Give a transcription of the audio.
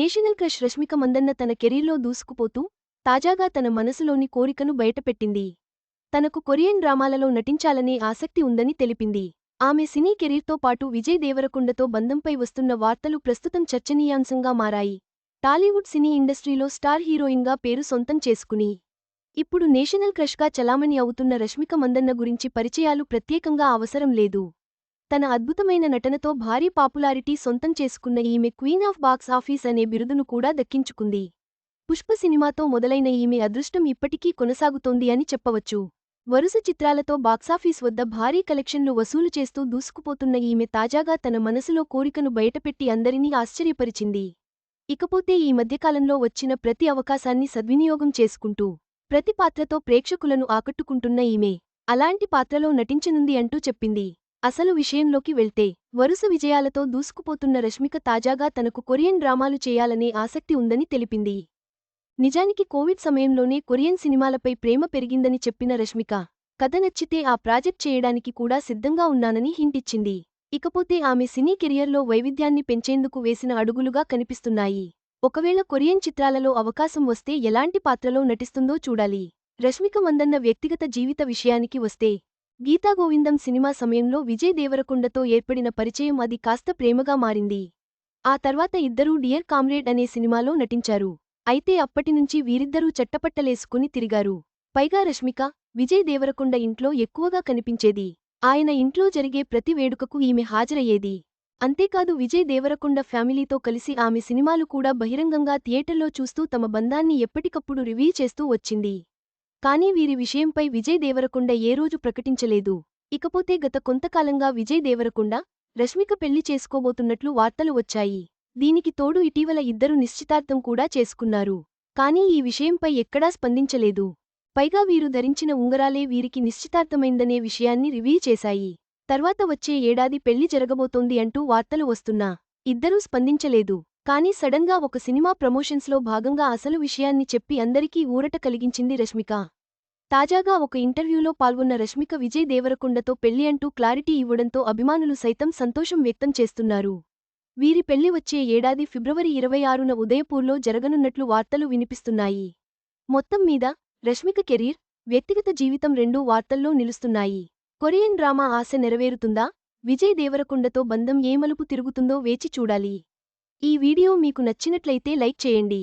National crush Rashmika Mandanna తన కెరీర్లో దూసుకుపోతూ తాజాగా తన మనసులోని కోరికను బయటపెట్టింది. తనకు కొరియన్ డ్రామాలలో నటించాలనే ఆసక్తి ఉందని తెలిపింది. ఆమె సినీ కెరీర్తో పాటు విజయ్ దేవరకొండతో బంధంపై వస్తున్న వార్తలు ప్రస్తుతం చర్చనీయాంశంగా మారాయి. టాలీవుడ్ సినీ ఇండస్ట్రీలో స్టార్ హీరోయిన్గా పేరు సొంతం చేసుకుని. ఇప్పుడు నేషనల్ క్రష్గా చలామణి అవుతున్న రష్మిక మందన్న గురించి పరిచయాలు ప్రత్యేకంగా అవసరం లేదు. తన అద్భుతమైన నటనతో భారీ పాపులారిటీ సొంతం చేసుకున్న ఈమె క్వీన్ ఆఫ్ బాక్స్ ఆఫీస్ అనే బిరుదును కూడా దక్కించుకుంది. పుష్ప సినిమాతో మొదలైన ఈమె అదృష్టం ఇప్పటికీ కొనసాగుతోంది అని చెప్పవచ్చు. వరుస చిత్రాలతో బాక్సాఫీస్ వద్ద భారీ కలెక్షన్లు వసూలు చేస్తూ దూసుకుపోతున్న ఈమె తాజాగా తన మనసులో కోరికను బయటపెట్టి అందరినీ ఆశ్చర్యపరిచింది. ఇకపోతే ఈ మధ్యకాలంలో వచ్చిన ప్రతి అవకాశాన్ని సద్వినియోగం చేసుకుంటూ ప్రతి పాత్రతో ప్రేక్షకులను ఆకట్టుకుంటున్న ఈమె అలాంటి పాత్రలో నటించనుంది అంటూ చెప్పింది. అసలు విషయంలోకి వెళ్తే వరుస విజయాలతో దూసుకుపోతున్న రష్మిక తాజాగా తనకు కొరియన్ డ్రామాలు చేయాలనే ఆసక్తి ఉందని తెలిపింది. నిజానికి కోవిడ్ సమయంలోనే కొరియన్ సినిమాలపై ప్రేమ పెరిగిందని చెప్పిన రష్మిక కథ నచ్చితే ఆ ప్రాజెక్ట్ చేయడానికి కూడా సిద్ధంగా ఉన్నానని హింటిచ్చింది ఇకపోతే ఆమె సినీ కెరియర్లో వైవిధ్యాన్ని పెంచేందుకు వేసిన అడుగులుగా కనిపిస్తున్నాయి. ఒకవేళ కొరియన్ చిత్రాలలో అవకాశం వస్తే ఎలాంటి పాత్రలో నటిస్తుందో చూడాలి. రష్మిక మందన్న వ్యక్తిగత జీవిత విషయానికి వస్తే గీతాగోవిందం సినిమా సమయంలో విజయ్ దేవరకొండతో ఏర్పడిన పరిచయం అది కాస్త ప్రేమగా మారింది. ఆ తర్వాత ఇద్దరూ డియర్ కామ్రేడ్ అనే సినిమాలో నటించారు. అయితే అప్పటినుంచి వీరిద్దరూ చట్టపట్టలేసుకుని తిరిగారు. పైగా రష్మిక విజయ్ దేవరకొండ ఇంట్లో ఎక్కువగా కనిపించేది. ఆయన ఇంట్లో జరిగే ప్రతి వేడుకకు ఈమె హాజరయ్యేది. అంతేకాదు విజయ్ దేవరకొండ ఫ్యామిలీతో కలిసి ఆమె సినిమాలు కూడా బహిరంగంగా థియేటర్లో చూస్తూ తమ బంధాన్ని ఎప్పటికప్పుడు రివీ చేస్తూ వచ్చింది. కానీ వీరి విషయంపై విజయ్ దేవరకొండ ఏ రోజు ప్రకటించలేదు. ఇకపోతే గత కొంతకాలంగా విజయ్ దేవరకొండ రష్మిక పెళ్ళి చేసుకోబోతున్నట్లు వార్తలు వచ్చాయి. దీనికి తోడు ఇటీవల ఇద్దరు నిశ్చితార్థం కూడా చేసుకున్నారు. కానీ ఈ విషయంపై ఎక్కడా స్పందించలేదు. పైగా వీరు ధరించిన ఉంగరాలే వీరికి నిశ్చితార్థమైందనే విషయాన్ని రివీ చేశాయి. తర్వాత వచ్చే ఏడాది పెళ్ళి జరగబోతోంది అంటూ వార్తలు వస్తున్నా. ఇద్దరూ స్పందించలేదు. కానీ సడన్గా ఒక సినిమా ప్రమోషన్స్లో భాగంగా అసలు విషయాన్ని చెప్పి అందరికీ ఊరట కలిగించింది రష్మిక. తాజాగా ఒక ఇంటర్వ్యూలో పాల్గొన్న రష్మిక విజయ్ దేవరకొండతో పెళ్ళి అంటూ క్లారిటీ ఇవ్వడంతో అభిమానులు సైతం సంతోషం వ్యక్తం చేస్తున్నారు. వీరి పెళ్ళి వచ్చే ఏడాది ఫిబ్రవరి ఇరవై ఆరున ఉదయపూర్లో జరగనున్నట్లు వార్తలు వినిపిస్తున్నాయి. మొత్తం మీద రష్మిక కెరీర్ వ్యక్తిగత జీవితం రెండూ వార్తల్లో నిలుస్తున్నాయి. కొరియన్ డ్రామా ఆశ నెరవేరుతుందా? విజయ్ దేవరకొండతో బంధం ఏమలుపు తిరుగుతుందో వేచి చూడాలి. ఈ వీడియో మీకు నచ్చినట్లయితే లైక్ చేయండి.